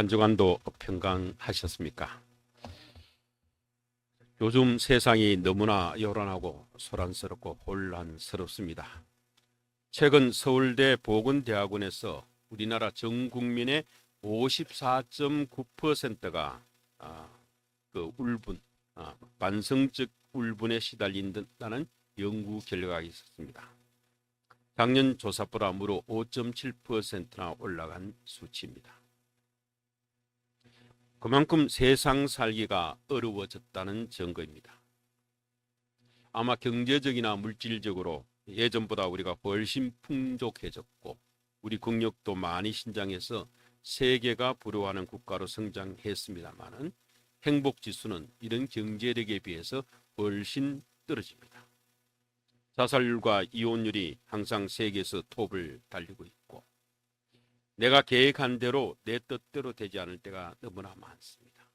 어, 한 주간도 평강하셨습니까? 요즘 세상이 너무나 요란하고 소란스럽고 혼란스럽습니다. 최근 서울대 보건대학원에서 우리나라 전 국민의 54.9%가 아, 그 울분, 아, 반성적 울분에 시달린다는 연구 결과가 있었습니다. 작년 조사보다 무려 5.7%나 올라간 수치입니다. 그만큼 세상 살기가 어려워졌다는 증거입니다. 아마 경제적이나 물질적으로 예전보다 우리가 훨씬 풍족해졌고 우리 국력도 많이 신장해서 세계가 부러워하는 국가로 성장했습니다마는 행복 지수는 이런 경제력에 비해서 훨씬 떨어집니다. 자살률과 이혼율이 항상 세계에서 톱을 달리고 있고 내가 계획한 대로 내 뜻대로 되지 않을 때가 너무나 많습니다.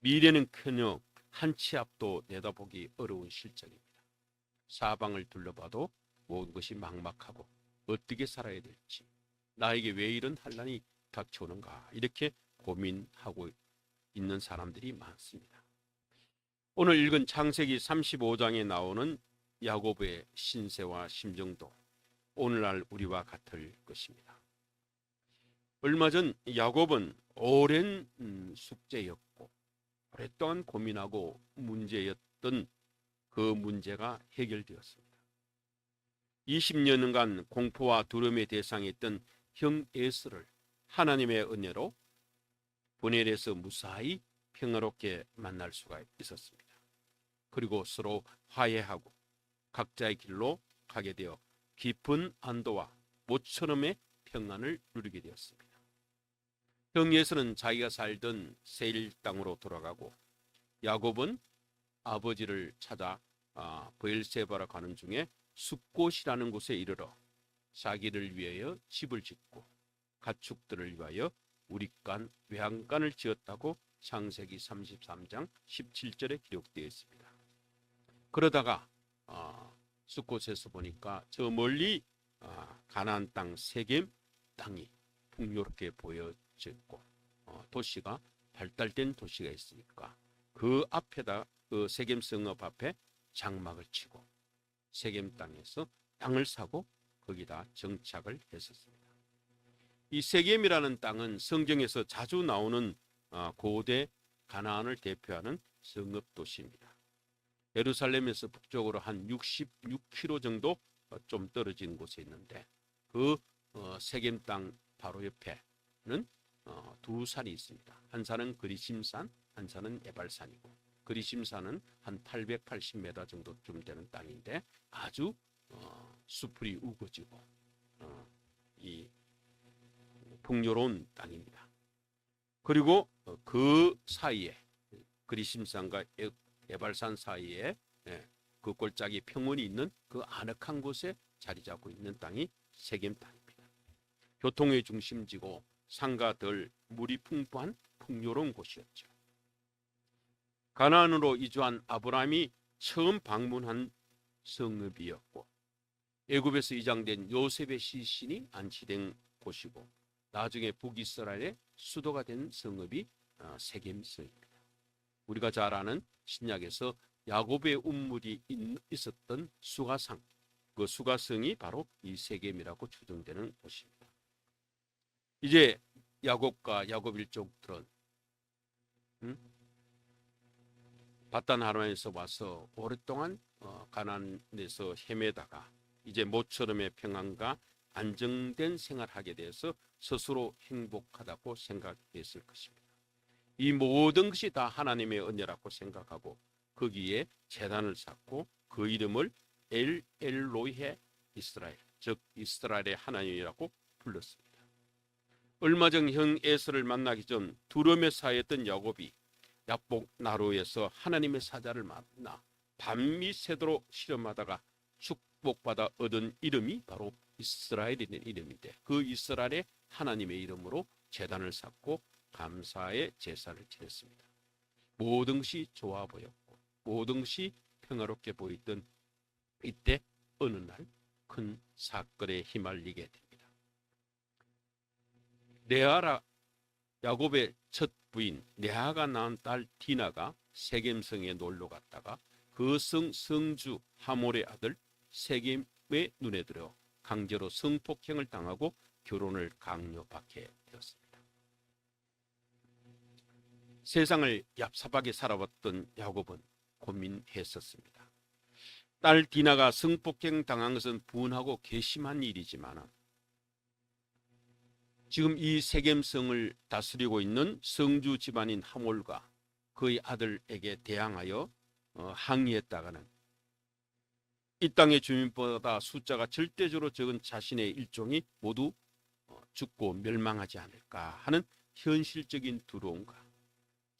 미래는커녕 한 치 앞도 내다보기 어려운 실정입니다. 사방을 둘러봐도 모든 것이 막막하고 어떻게 살아야 될지 나에게 왜 이런 환란이 닥쳐오는가 이렇게 고민하고 있는 사람들이 많습니다. 오늘 읽은 창세기 35장에 나오는 야곱의 신세와 심정도 오늘날 우리와 같을 것입니다. 얼마 전 야곱은 오랜 음, 숙제였고 오랫동안 고민하고 문제였던 그 문제가 해결되었습니다. 20년간 공포와 두려움의 대상이었던 형 에스를 하나님의 은혜로 분해에서 무사히 평화롭게 만날 수가 있었습니다. 그리고 서로 화해하고 각자의 길로 가게 되어 깊은 안도와 모처럼의 평안을 누리게 되었습니다. 형에서는 자기가 살던 세일 땅으로 돌아가고 야곱은 아버지를 찾아 아, 브엘세바로 가는 중에 숲곳이라는 곳에 이르러 자기를 위하여 집을 짓고 가축들을 위하여 우리간 외양간을 지었다고 창세기 33장 17절에 기록되어 있습니다. 그러다가 어, 숲곳에서 보니까 저 멀리 어, 가나안 땅 세겜 땅이 풍요롭게 보여 졌고 어, 도시가 발달된 도시가 있으니까 그 앞에다 그 세겜 성읍 앞에 장막을 치고 세겜 땅에서 땅을 사고 거기다 정착을 했었습니다. 이 세겜이라는 땅은 성경에서 자주 나오는 어, 고대 가나안을 대표하는 성읍 도시입니다. 예루살렘에서 북쪽으로 한 66km 정도 어, 좀 떨어진 곳에 있는데 그 어, 세겜 땅 바로 옆에는 두 산이 있습니다. 한 산은 그리심산, 한 산은 에발산이고 그리심산은 한 880m 정도쯤 되는 땅인데 아주 어, 수풀이 우거지고 어, 이 풍요로운 땅입니다. 그리고 어, 그 사이에 그리심산과 에발산 사이에 예, 그 골짜기 평원이 있는 그 아늑한 곳에 자리 잡고 있는 땅이 세겜 땅입니다. 교통의 중심지고 산과 들 물이 풍부한 풍요로운 곳이었죠. 가나안으로 이주한 아브라함이 처음 방문한 성읍이었고 애굽에서 이장된 요셉의 시신이 안치된 곳이고 나중에 북이스라엘의 수도가 된 성읍이 어, 세겜성입니다. 우리가 잘 아는 신약에서 야곱의 운물이 있었던 수가상 그 수가성이 바로 이 세겜이라고 추정되는 곳입니다. 이제 야곱과 야곱 일족들은 음? 바단 하나에서 와서 오랫동안 어, 가난에서 헤매다가 이제 모처럼의 평안과 안정된 생활하게 돼서 스스로 행복하다고 생각했을 것입니다. 이 모든 것이 다 하나님의 은혜라고 생각하고 거기에 재단을 쌓고 그 이름을 엘 엘로헤 이스라엘 즉 이스라엘의 하나님이라고 불렀습니다. 얼마 전 형 에서를 만나기 전 두려움에 사였던 야곱이 약복 나루에서 하나님의 사자를 만나 밤이 새도록 실험하다가 축복받아 얻은 이름이 바로 이스라엘이라는 이름인데 그 이스라엘의 하나님의 이름으로 재단을 쌓고 감사의 제사를 지냈습니다. 모든 것이 좋아 보였고 모든 것이 평화롭게 보이던 이때 어느 날 큰 사건에 휘말리게 됩니다. 레아라 야곱의 첫 부인 레아가 낳은 딸 디나가 세겜성에 놀러 갔다가 그 성 성주 하몰의 아들 세겜의 눈에 들어 강제로 성폭행을 당하고 결혼을 강요받게 되었습니다. 세상을 얍삽하게 살아왔던 야곱은 고민했었습니다. 딸 디나가 성폭행 당한 것은 분하고 괘씸한 일이지만 지금 이 세겜성을 다스리고 있는 성주 집안인 하몰과 그의 아들에게 대항하여 어, 항의했다가는 이 땅의 주민보다 숫자가 절대적으로 적은 자신의 일종이 모두 어, 죽고 멸망하지 않을까 하는 현실적인 두려움과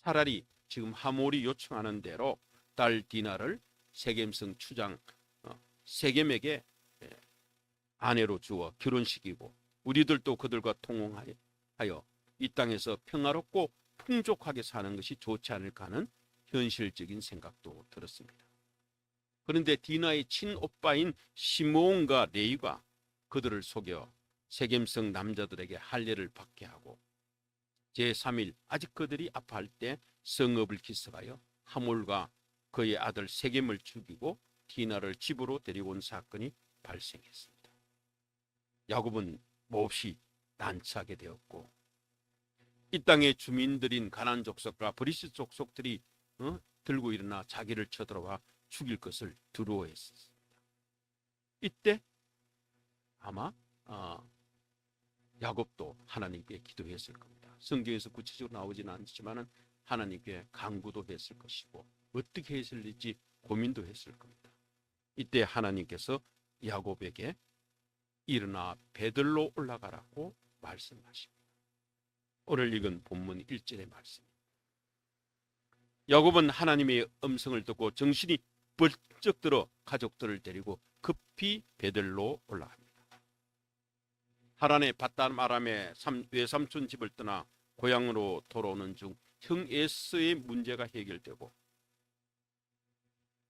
차라리 지금 하몰이 요청하는 대로 딸 디나를 세겜성 추장 어, 세겜에게 예, 아내로 주어 결혼시키고 우리들도 그들과 통용하여 이 땅에서 평화롭고 풍족하게 사는 것이 좋지 않을까 하는 현실적인 생각도 들었습니다. 그런데 디나의 친오빠인 시몬과 레이가 그들을 속여 세겜성 남자들에게 할례를 받게 하고 제3일 아직 그들이 아파할 때 성읍을 기습하여 하몰과 그의 아들 세겜을 죽이고 디나를 집으로 데리고 온 사건이 발생했습니다. 야곱은 몹시 난처하게 되었고 이 땅의 주민들인 가난 족속과 브리스 족속들이 어? 들고 일어나 자기를 쳐들어와 죽일 것을 두려워했습니다. 이때 아마 어, 야곱도 하나님께 기도했을 겁니다. 성경에서 구체적으로 나오지는 않지만은 하나님께 강구도 했을 것이고 어떻게 했을지 고민도 했을 겁니다. 이때 하나님께서 야곱에게 일어나 베들로 올라가라고 말씀하십니다. 오늘 읽은 본문 1절의 말씀. 야곱은 하나님의 음성을 듣고 정신이 벌쩍 들어 가족들을 데리고 급히 베들로 올라갑니다. 하란의 바단 아람의 외삼촌 집을 떠나 고향으로 돌아오는 중 형 에스의 문제가 해결되고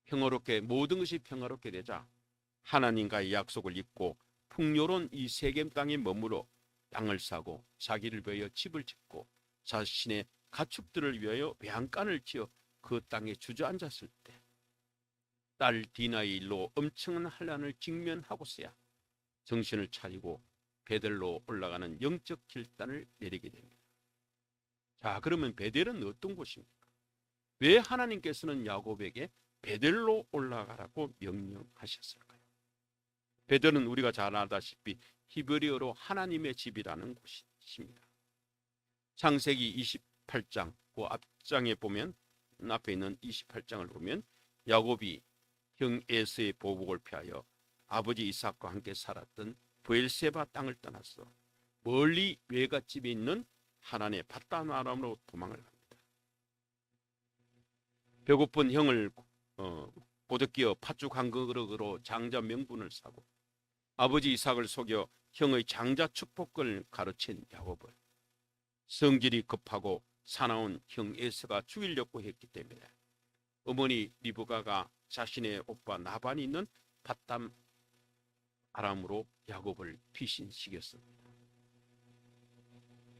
평화롭게 모든 것이 평화롭게 되자 하나님과의 약속을 잊고 풍요로운 이 세겜 땅에 머물러 땅을 사고 자기를 위하여 집을 짓고 자신의 가축들을 위하여 배양간을 지어 그 땅에 주저앉았을 때 딸 디나의 일로 엄청난 한란을 직면하고서야 정신을 차리고 베델로 올라가는 영적 결단을 내리게 됩니다. 자, 그러면 베델은 어떤 곳입니까? 왜 하나님께서는 야곱에게 베델로 올라가라고 명령하셨을까 요? 베델은 우리가 잘 알다시피 히브리어로 하나님의 집이라는 곳입니다. 창세기 28장 그 앞장에 보면 앞에 있는 28장을 보면 야곱이 형 에스의 보복을 피하여 아버지 이삭과 함께 살았던 부엘세바 땅을 떠났어 멀리 외갓집에 있는 하나님의 바단 아람으로 도망을 갑니다. 배고픈 형을 어, 고덕기어 팥죽 한 그릇으로 장자 명분을 사고 아버지 이삭을 속여 형의 장자 축복을 가르친 야곱을 성질이 급하고 사나운 형 에스가 죽이려고 했기 때문에 어머니 리브가가 자신의 오빠 나반이 있는 바담 아람으로 야곱을 피신시켰습니다.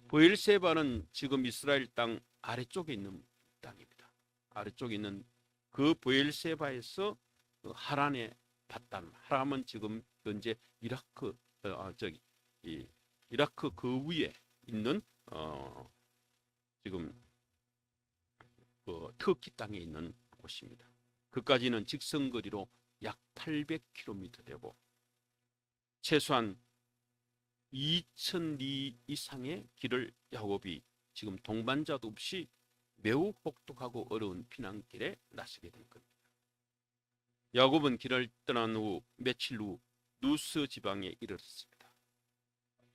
보엘세바는 지금 이스라엘 땅 아래쪽에 있는 땅입니다. 아래쪽에 있는 그 보엘세바에서 그 하란의 바담 하람은 지금 현재 이라크 어, 아, 저기 이 이라크 그 위에 있는 어, 지금 그 터키 땅에 있는 곳입니다. 그까지는 직선거리로 약 800km 되고 최소한 2,000리 이상의 길을 야곱이 지금 동반자도 없이 매우 혹독하고 어려운 피난길에 나서게 된 겁니다. 야곱은 길을 떠난 후 며칠 후 누스 지방에 이르렀습니다.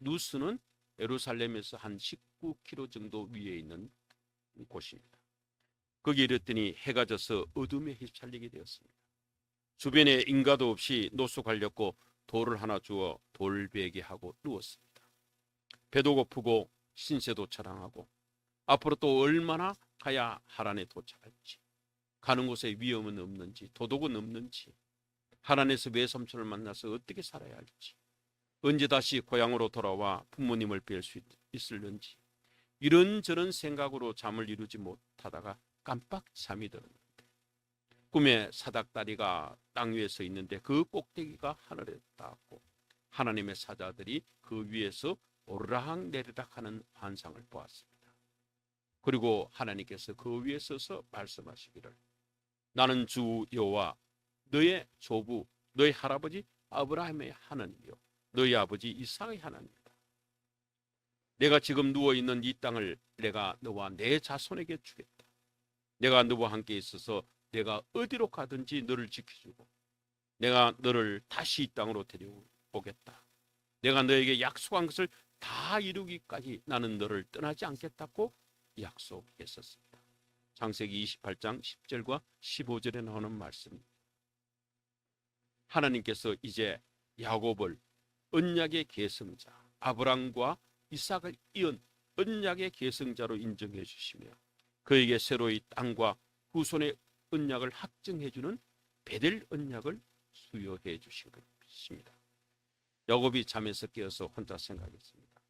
누스는 예루살렘에서 한 19km 정도 위에 있는 곳입니다. 거기 이르더니 해가 져서 어둠에 휩쓸리게 되었습니다. 주변에 인가도 없이 갈렸고 돌을 하나 주어 돌베개 하고 누웠습니다. 배도 고프고 신세도 자랑하고 앞으로 또 얼마나 가야 하란에 도착할지 가는 곳에 위험은 없는지 도둑은 없는지 하란에서 외삼촌을 만나서 어떻게 살아야 할지 언제 다시 고향으로 돌아와 부모님을 뵐 수 있을는지 이런저런 생각으로 잠을 이루지 못하다가 깜빡 잠이 들었는데 꿈에 사닥다리가 땅 위에 서 있는데 그 꼭대기가 하늘에 닿았고 하나님의 사자들이 그 위에서 오르락 내리락 하는 환상을 보았습니다. 그리고 하나님께서 그 위에 서서 말씀하시기를 나는 주 여호와 너의 조부 너의 할아버지 아브라함의 하나님이요 너희 아버지 이삭의 하나님이다. 내가 지금 누워 있는 이 땅을 내가 너와 내 자손에게 주겠다. 내가 너와 함께 있어서 내가 어디로 가든지 너를 지켜주고 내가 너를 다시 이 땅으로 데려오겠다. 내가 너에게 약속한 것을 다 이루기까지 나는 너를 떠나지 않겠다고 약속했었습니다. 창세기 28장 10절과 15절에 나오는 말씀입니다. 하나님께서 이제 야곱을 언약의 계승자 아브람과 이삭을 이은 언약의 계승자로 인정해 주시며 그에게 새로이 땅과 후손의 언약을 확증해 주는 베델 언약을 수여해 주신 것입니다. 야곱이 잠에서 깨어서 혼자 생각했습니다.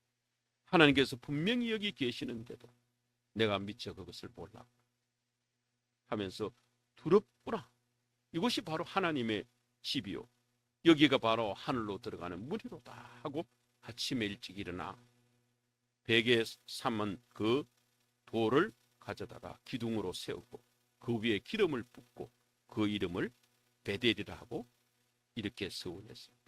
하나님께서 분명히 여기 계시는데도 내가 미처 그것을 몰라 하면서 두렵구나. 이것이 바로 하나님의 집이요. 여기가 바로 하늘로 들어가는 문이로다 하고 아침에 일찍 일어나 베개 삼은 그 돌을 가져다가 기둥으로 세우고 그 위에 기름을 붓고 그 이름을 베델이라 하고 이렇게 서운했습니다.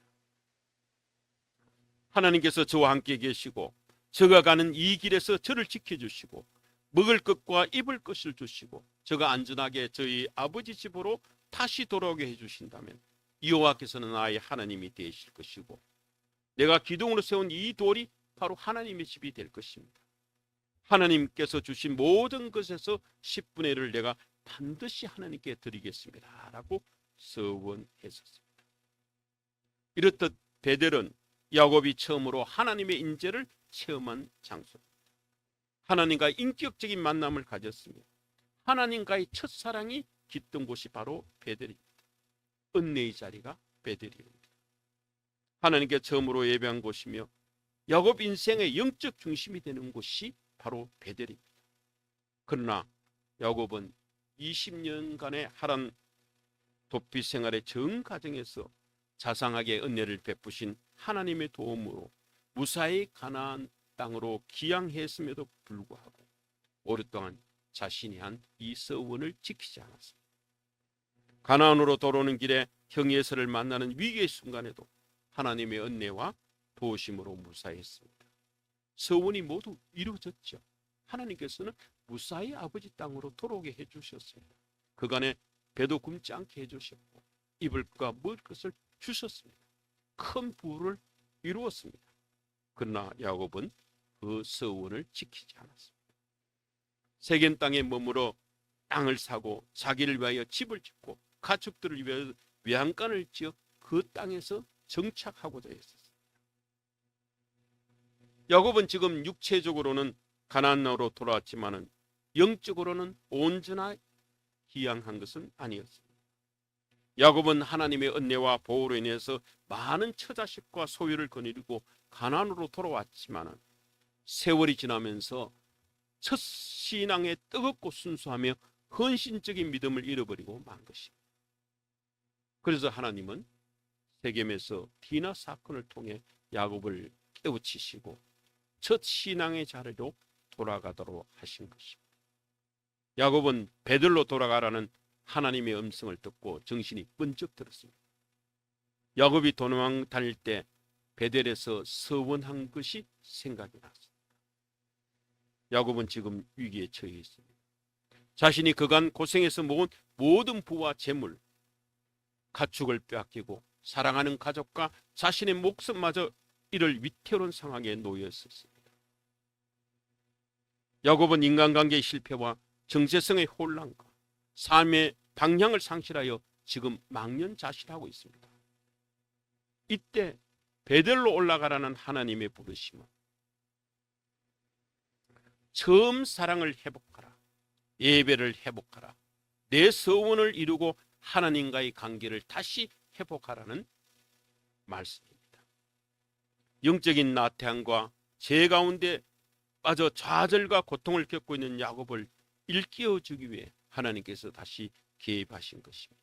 하나님께서 저와 함께 계시고 저가 가는 이 길에서 저를 지켜주시고 먹을 것과 입을 것을 주시고 저가 안전하게 저희 아버지 집으로 다시 돌아오게 해주신다면 여호와께서는 나의 하나님이 되실 것이고 내가 기둥으로 세운 이 돌이 바로 하나님의 집이 될 것입니다. 하나님께서 주신 모든 것에서 10분의 1을 내가 반드시 하나님께 드리겠습니다. 라고 서원했었습니다. 이렇듯 베델은 야곱이 처음으로 하나님의 인재를 체험한 장소입니다. 하나님과 인격적인 만남을 가졌으며 하나님과의 첫사랑이 깃든 곳이 바로 베델입니다. 은혜의 자리가 베델입니다. 하나님께 처음으로 예배한 곳이며 야곱 인생의 영적 중심이 되는 곳이 바로 베델입니다. 그러나 야곱은 20년간의 하란 도피 생활의 정 과정에서 자상하게 은혜를 베푸신 하나님의 도움으로 무사히 가나안 땅으로 기양했음에도 불구하고 오랫동안 자신이 한 이 서원을 지키지 않았습니다. 가나안으로 돌아오는 길에 형예서를 만나는 위기의 순간에도 하나님의 은혜와 도우심으로 무사했습니다. 서원이 모두 이루어졌죠. 하나님께서는 무사히 아버지 땅으로 돌아오게 해주셨습니다. 그간에 배도 굶지 않게 해주셨고 입을 것과 먹을 것을 주셨습니다. 큰 부를 이루었습니다. 그러나 야곱은 그 서원을 지키지 않았습니다. 세겜 땅에 머물러 땅을 사고 자기를 위하여 집을 짓고 가축들을 위하여 외양간을 지어 그 땅에서 정착하고자 했었습니다. 야곱은 지금 육체적으로는 가나안으로 돌아왔지만은 영적으로는 온전하 기양한 것은 아니었습니다. 야곱은 하나님의 은혜와 보호로 인해서 많은 처자식과 소유를 거느리고 가나안으로 돌아왔지만은 세월이 지나면서 첫 신앙에 뜨겁고 순수하며 헌신적인 믿음을 잃어버리고 만 것입니다. 그래서 하나님은 세겜에서 디나 사건을 통해 야곱을 깨우치시고 첫 신앙의 자리로 돌아가도록 하신 것입니다. 야곱은 베들로 돌아가라는 하나님의 음성을 듣고 정신이 번쩍 들었습니다. 야곱이 도망 다닐 때 베델에서 서원한 것이 생각이 났습니다. 야곱은 지금 위기에 처해 있습니다. 자신이 그간 고생해서 모은 모든 부와 재물, 가축을 빼앗기고 사랑하는 가족과 자신의 목숨마저 이를 위태로운 상황에 놓여 있었습니다. 야곱은 인간관계의 실패와 정체성의 혼란과 삶의 방향을 상실하여 지금 망연자실하고 있습니다. 이때 베델로 올라가라는 하나님의 부르심은 처음 사랑을 회복하라. 예배를 회복하라. 내 서원을 이루고 하나님과의 관계를 다시 회복하라는 말씀입니다. 영적인 나태함과 죄 가운데 빠져 좌절과 고통을 겪고 있는 야곱을 일깨워 주기 위해 하나님께서 다시 개입하신 것입니다.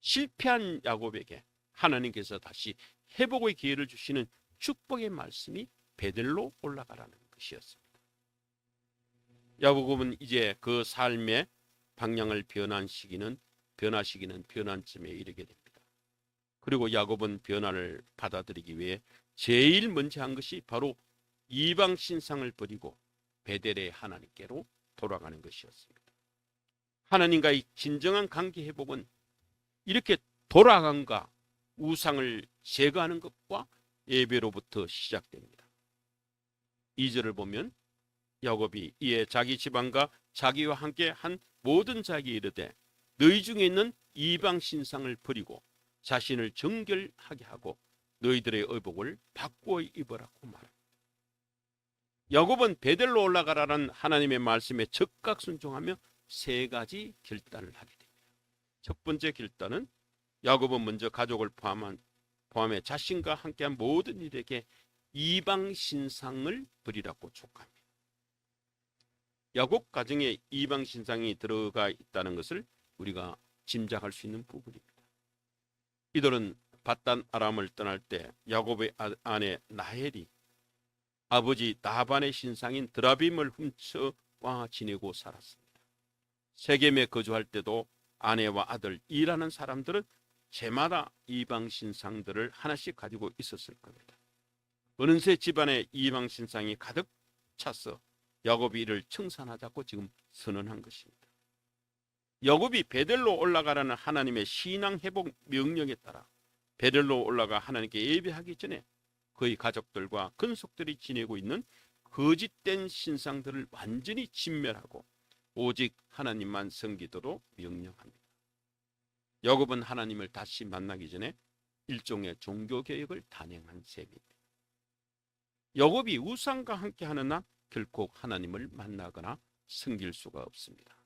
실패한 야곱에게 하나님께서 다시 회복의 기회를 주시는 축복의 말씀이 베들로 올라가라는 것이었습니다. 야곱은 이제 그 삶의 방향을 변한 시기는 변화 시기는 변환점에 이르게 됩니다. 그리고 야곱은 변화를 받아들이기 위해 제일 먼저 한 것이 바로 이방 신상을 버리고 베델의 하나님께로 돌아가는 것이었습니다. 하나님과의 진정한 관계 회복은 이렇게 돌아간가 우상을 제거하는 것과 예배로부터 시작됩니다. 2절을 보면 야곱이 이에 자기 집안과 자기와 함께 한 모든 자기 이르되 너희 중에 있는 이방 신상을 버리고 자신을 정결하게 하고 너희들의 의복을 바꾸어 입으라고 말합니다. 야곱은 베델로 올라가라는 하나님의 말씀에 적각 순종하며 세 가지 결단을 하게 됩니다. 첫 번째 결단은 야곱은 먼저 가족을 포함한 포함해 자신과 함께한 모든 일에게 이방 신상을 버리라고 촉합니다. 야곱 가정에 이방 신상이 들어가 있다는 것을 우리가 짐작할 수 있는 부분입니다. 이들은 바단 아람을 떠날 때 야곱의 아- 아내 나헬이 아버지 나반의 신상인 드라빔을 훔쳐와 지내고 살았습니다. 세겜에 거주할 때도 아내와 아들 일하는 사람들은 제마다 이방 신상들을 하나씩 가지고 있었을 겁니다. 어느새 집안에 이방 신상이 가득 차서 야곱이 이를 청산하자고 지금 선언한 것입니다. 야곱이 베델로 올라가라는 하나님의 신앙 회복 명령에 따라 베델로 올라가 하나님께 예배하기 전에 그의 가족들과 근속들이 지내고 있는 거짓된 신상들을 완전히 진멸하고 오직 하나님만 섬기도록 명령합니다. 야곱은 하나님을 다시 만나기 전에 일종의 종교 개혁을 단행한 셈입니다. 야곱이 우상과 함께하는 한 결코 하나님을 만나거나 섬길 수가 없습니다.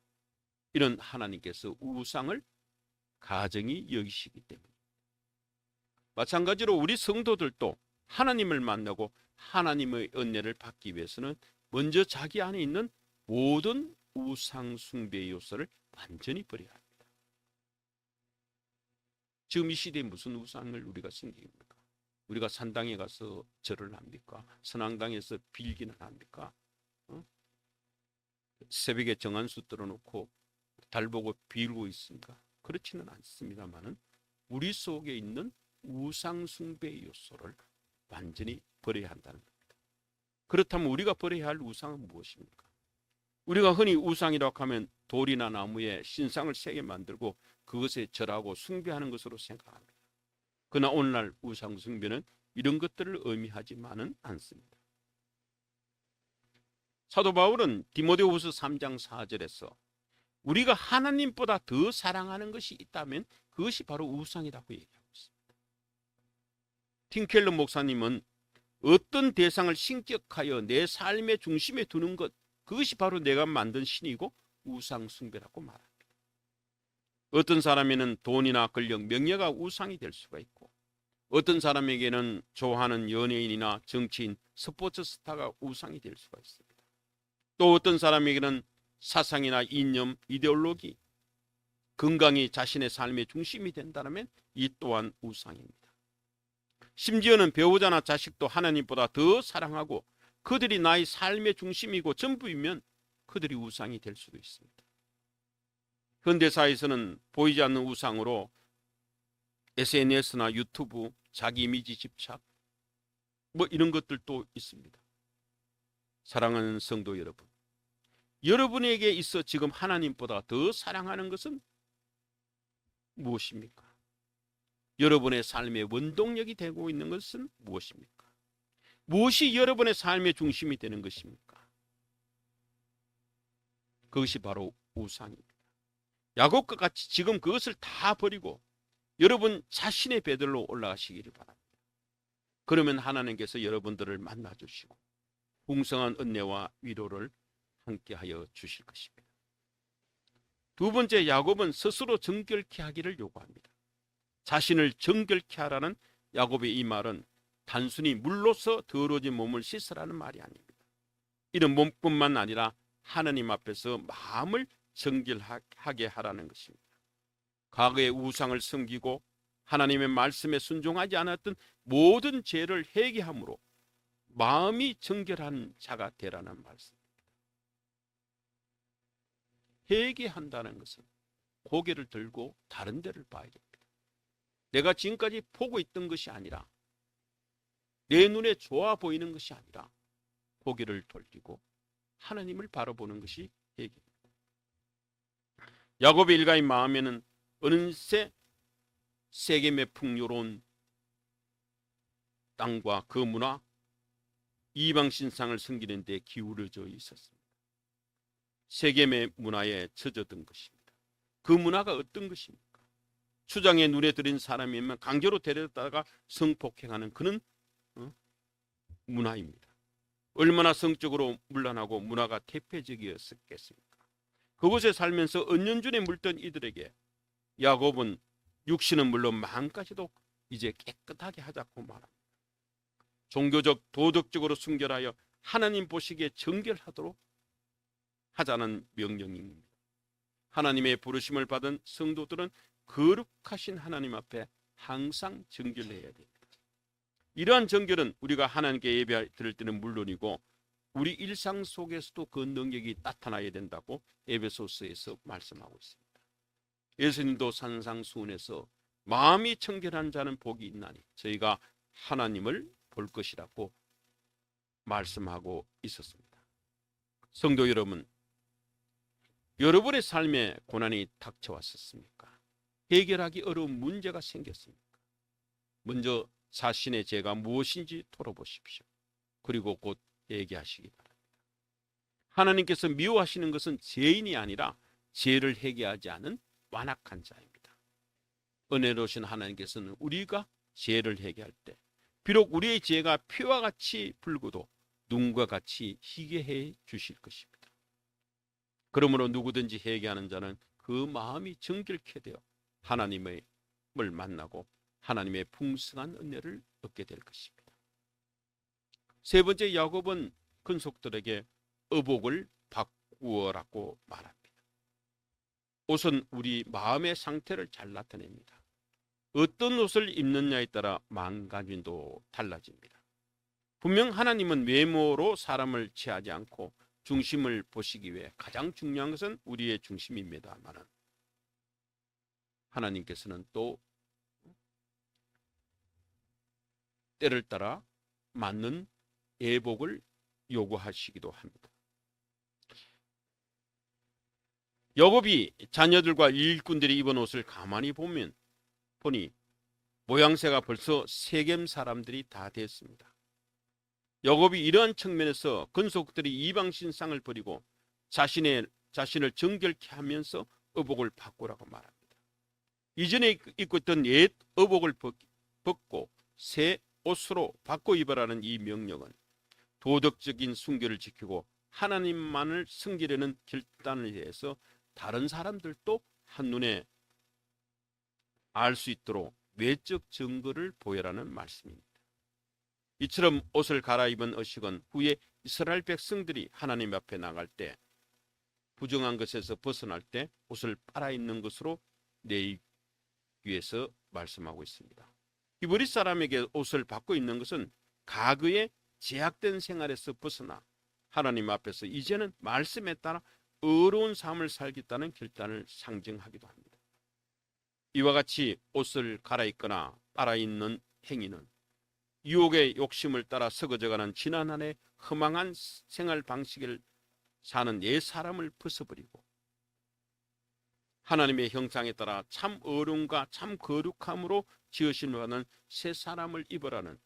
이런 하나님께서 우상을 가정이 여기시기 때문에 마찬가지로 우리 성도들도 하나님을 만나고 하나님의 은혜를 받기 위해서는 먼저 자기 안에 있는 모든 우상 숭배의 요소를 완전히 버려야 합니다. 지금 이 시대에 무슨 우상을 우리가 섬깁니까? 우리가 산당에 가서 절을 합니까? 선앙당에서 빌기는 합니까? 어? 새벽에 정한수 들어놓고 달 보고 빌고 있습니까? 그렇지는 않습니다만은 우리 속에 있는 우상 숭배의 요소를 완전히 버려야 한다는 겁니다. 그렇다면 우리가 버려야 할 우상은 무엇입니까? 우리가 흔히 우상이라고 하면 돌이나 나무에 신상을 세게 만들고 그것에 절하고 숭배하는 것으로 생각합니다. 그러나 오늘날 우상 숭배는 이런 것들을 의미하지만은 않습니다. 사도 바울은 디모데후서 3장 4절에서 우리가 하나님보다 더 사랑하는 것이 있다면 그것이 바로 우상이라고 얘기하고 있습니다. 틴켈러 목사님은 어떤 대상을 신격하여 내 삶의 중심에 두는 것 그것이 바로 내가 만든 신이고 우상 숭배라고 말합니다. 어떤 사람에는 돈이나 권력, 명예가 우상이 될 수가 있고 어떤 사람에게는 좋아하는 연예인이나 정치인, 스포츠 스타가 우상이 될 수가 있습니다. 또 어떤 사람에게는 사상이나 이념, 이데올로기, 건강이 자신의 삶의 중심이 된다면 이 또한 우상입니다. 심지어는 배우자나 자식도 하나님보다 더 사랑하고 그들이 나의 삶의 중심이고 전부이면 그들이 우상이 될 수도 있습니다. 현대사에서는 보이지 않는 우상으로 SNS나 유튜브, 자기 이미지 집착, 뭐 이런 것들도 있습니다. 사랑하는 성도 여러분, 여러분에게 있어 지금 하나님보다 더 사랑하는 것은 무엇입니까? 여러분의 삶의 원동력이 되고 있는 것은 무엇입니까? 무엇이 여러분의 삶의 중심이 되는 것입니까? 그것이 바로 우상입니다. 야곱과 같이 지금 그것을 다 버리고 여러분 자신의 배들로 올라가시기를 바랍니다. 그러면 하나님께서 여러분들을 만나 주시고 풍성한 은혜와 위로를 함께하여 주실 것입니다. 두 번째 야곱은 스스로 정결케 하기를 요구합니다. 자신을 정결케 하라는 야곱의 이 말은 단순히 물로서 더러워진 몸을 씻으라는 말이 아닙니다. 이런 몸뿐만 아니라 하나님 앞에서 마음을 정결하게 하라는 것입니다. 과거의 우상을 섬기고 하나님의 말씀에 순종하지 않았던 모든 죄를 회개함으로 마음이 정결한 자가 되라는 말씀입니다. 회개한다는 것은 고개를 들고 다른 데를 봐야 됩니다. 내가 지금까지 보고 있던 것이 아니라 내 눈에 좋아 보이는 것이 아니라 고개를 돌리고 하나님을 바라보는 것이 회개입니다. 야곱의 일가의 마음에는 어느새 세겜의 풍요로운 땅과 그 문화 이방 신상을 섬기는 데 기울어져 있었습니다. 세겜의 문화에 젖어든 것입니다. 그 문화가 어떤 것입니까? 추장의 눈에 들인 사람이면 강제로 데려다가 성폭행하는 그런 어? 문화입니다. 얼마나 성적으로 문란하고 문화가 태폐적이었겠습니까? 그곳에 살면서 은연중에 물던 이들에게 야곱은 육신은 물론 마음까지도 이제 깨끗하게 하자고 말합니다. 종교적 도덕적으로 순결하여 하나님 보시기에 정결하도록 하자는 명령입니다. 하나님의 부르심을 받은 성도들은 거룩하신 하나님 앞에 항상 정결해야 됩니다. 이러한 정결은 우리가 하나님께 예배 드릴 때는 물론이고 우리 일상 속에서도 그 능력이 나타나야 된다고 에베소서에서 말씀하고 있습니다. 예수님도 산상수훈에서 마음이 청결한 자는 복이 있나니 저희가 하나님을 볼 것이라고 말씀하고 있었습니다. 성도 여러분, 여러분의 삶에 고난이 닥쳐왔었습니까? 해결하기 어려운 문제가 생겼습니까? 먼저 자신의 죄가 무엇인지 털어보십시오. 그리고 곧 얘기하시기 바랍니다. 하나님께서 미워하시는 것은 죄인이 아니라 죄를 해결하지 않은 완악한 자입니다. 은혜로우신 하나님께서는 우리가 죄를 해결할 때 비록 우리의 죄가 피와 같이 불고도 눈과 같이 희게 해 주실 것입니다. 그러므로 누구든지 회개하는 자는 그 마음이 정결케 되어 하나님을 만나고 하나님의 풍성한 은혜를 얻게 될 것입니다. 세 번째 야곱은 근속들에게 의복을 바꾸어라고 말합니다. 옷은 우리 마음의 상태를 잘 나타냅니다. 어떤 옷을 입느냐에 따라 망가짐도 달라집니다. 분명 하나님은 외모로 사람을 취하지 않고 중심을 보시기 위해 가장 중요한 것은 우리의 중심입니다만은 하나님께서는 또 때를 따라 맞는 예복을 요구하시기도 합니다. 여곱이 자녀들과 일꾼들이 입은 옷을 가만히 보면 보니 모양새가 벌써 세겜 사람들이 다 됐습니다. 여곱이 이러한 측면에서 근속들이 이방 신상을 버리고 자신의 자신을 정결케 하면서 의복을 바꾸라고 말합니다. 이전에 입고 있던 옛 의복을 벗고 새 옷으로 바꿔 입으라는 이 명령은 도덕적인 순결을 지키고 하나님만을 섬기려는 결단을 해서 다른 사람들도 한눈에 알 수 있도록 외적 증거를 보여라는 말씀입니다. 이처럼 옷을 갈아입은 의식은 후에 이스라엘 백성들이 하나님 앞에 나갈 때 부정한 것에서 벗어날 때 옷을 빨아입는 것으로 내기 위해서 말씀하고 있습니다. 히브리 사람에게 옷을 받고 있는 것은 가그의 제약된 생활에서 벗어나 하나님 앞에서 이제는 말씀에 따라 어려운 삶을 살겠다는 결단을 상징하기도 합니다. 이와 같이 옷을 갈아입거나 빨아입는 행위는 유혹의 욕심을 따라 썩어져가는 지난 한해 허망한 생활 방식을 사는 옛 사람을 벗어버리고 하나님의 형상에 따라 참 어려움과 참 거룩함으로 지으심을 받는 새 사람을 입으라는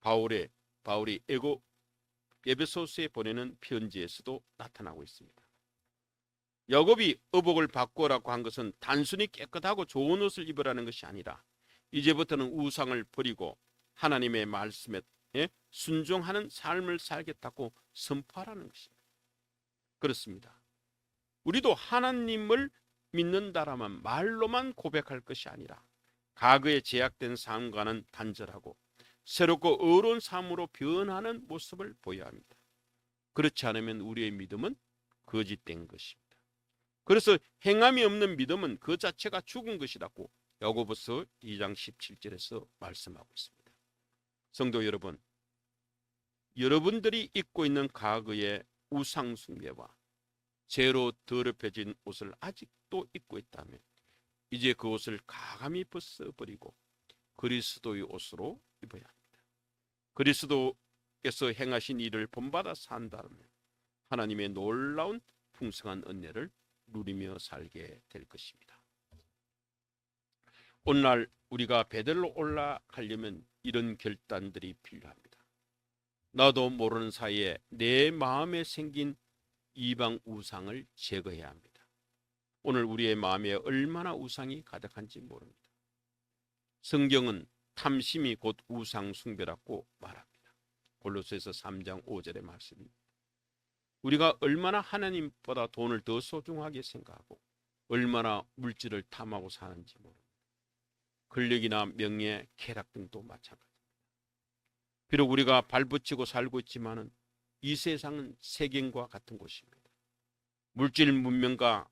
바울의 바울이 에고 에베소스에 보내는 편지에서도 나타나고 있습니다. 야곱이 의복을 바꾸라고 한 것은 단순히 깨끗하고 좋은 옷을 입으라는 것이 아니라 이제부터는 우상을 버리고 하나님의 말씀에 순종하는 삶을 살겠다고 선포하라는 것입니다. 그렇습니다. 우리도 하나님을 믿는다라면 말로만 고백할 것이 아니라 과거에 제약된 삶과는 단절하고 새롭고 어려운 삶으로 변하는 모습을 보여야 합니다. 그렇지 않으면 우리의 믿음은 거짓된 것입니다. 그래서 행함이 없는 믿음은 그 자체가 죽은 것이라고 야고보서 2장 17절에서 말씀하고 있습니다. 성도 여러분, 여러분들이 입고 있는 과거의 우상 숭배와 죄로 더럽혀진 옷을 아직도 입고 있다면 이제 그 옷을 가감히 벗어버리고 그리스도의 옷으로 입어야 합니다. 그리스도께서 행하신 일을 본받아 산다면 하나님의 놀라운 풍성한 은혜를 누리며 살게 될 것입니다. 오늘날 우리가 베델로 올라가려면 이런 결단들이 필요합니다. 나도 모르는 사이에 내 마음에 생긴 이방 우상을 제거해야 합니다. 오늘 우리의 마음에 얼마나 우상이 가득한지 모릅니다. 성경은 탐심이 곧 우상 숭배라고 말합니다. 골로새서 3장 5절의 말씀입니다. 우리가 얼마나 하나님보다 돈을 더 소중하게 생각하고 얼마나 물질을 탐하고 사는지 모릅니다. 권력이나 명예, 쾌락 등도 마찬가지입니다. 비록 우리가 발붙이고 살고 있지만은 이 세상은 세계과 같은 곳입니다. 물질 문명과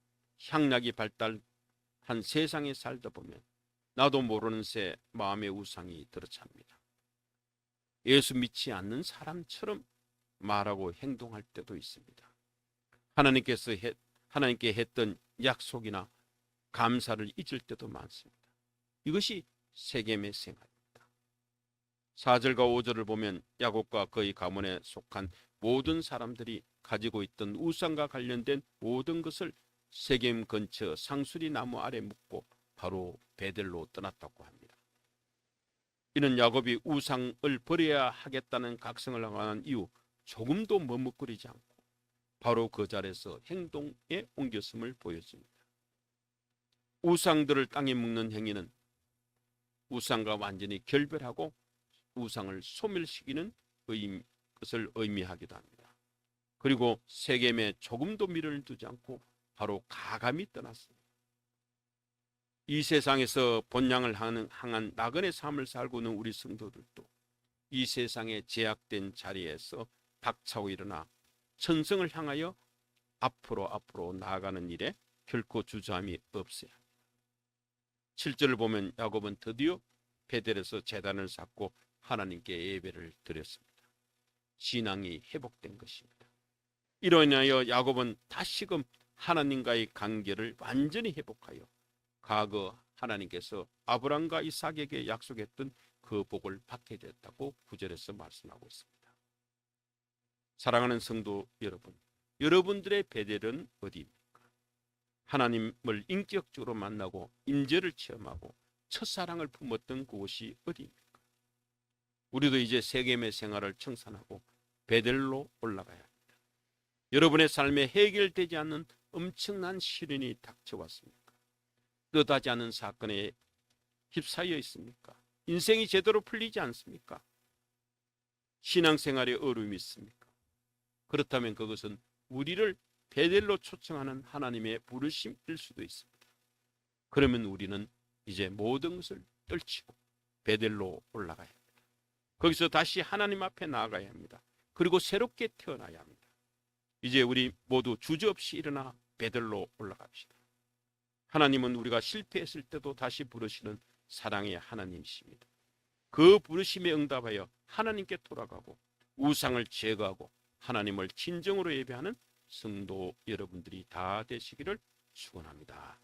향락이 발달한 세상에 살다 보면 나도 모르는 새 마음의 우상이 들어찹니다. 예수 믿지 않는 사람처럼 말하고 행동할 때도 있습니다. 하나님께서 했, 하나님께 했던 약속이나 감사를 잊을 때도 많습니다. 이것이 세겜의 생활입니다. 4절과 5절을 보면 야곱과 그의 가문에 속한 모든 사람들이 가지고 있던 우상과 관련된 모든 것을 세겜 근처 상수리 나무 아래 묻고 바로 베델로 떠났다고 합니다. 이는 야곱이 우상을 버려야 하겠다는 각성을 하는 이유 조금도 머뭇거리지 않고 바로 그 자리에서 행동에 옮겼음을 보여줍니다. 우상들을 땅에 묻는 행위는 우상과 완전히 결별하고 우상을 소멸시키는 의미, 것을 의미하기도 합니다. 그리고 세겜에 조금도 미련을 두지 않고 바로 가감히 떠났습니다. 이 세상에서 본향을 향한 나그네 삶을 살고 있는 우리 성도들도 이 세상의 제약된 자리에서 박차고 일어나 천성을 향하여 앞으로 앞으로 나아가는 일에 결코 주저함이 없어야 합니다. 7절을 보면 야곱은 드디어 베델에서 재단을 쌓고 하나님께 예배를 드렸습니다. 신앙이 회복된 것입니다. 이로 인하여 야곱은 다시금 하나님과의 관계를 완전히 회복하여 과거 하나님께서 아브람과 이삭에게 약속했던 그 복을 받게 됐다고 구절에서 말씀하고 있습니다. 사랑하는 성도 여러분, 여러분들의 베델은 어디입니까? 하나님을 인격적으로 만나고 임재를 체험하고 첫사랑을 품었던 그곳이 어디입니까? 우리도 이제 세겜의 생활을 청산하고 베델로 올라가야 합니다. 여러분의 삶에 해결되지 않는 엄청난 시련이 닥쳐왔습니까? 뜻하지 않은 사건에 휩싸여 있습니까? 인생이 제대로 풀리지 않습니까? 신앙생활에 어려움이 있습니까? 그렇다면 그것은 우리를 베델로 초청하는 하나님의 부르심일 수도 있습니다. 그러면 우리는 이제 모든 것을 떨치고 베델로 올라가야 합니다. 거기서 다시 하나님 앞에 나아가야 합니다. 그리고 새롭게 태어나야 합니다. 이제 우리 모두 주저없이 일어나 베들로 올라갑시다. 하나님은 우리가 실패했을 때도 다시 부르시는 사랑의 하나님이십니다. 그 부르심에 응답하여 하나님께 돌아가고 우상을 제거하고 하나님을 진정으로 예배하는 성도 여러분들이 다 되시기를 축원합니다.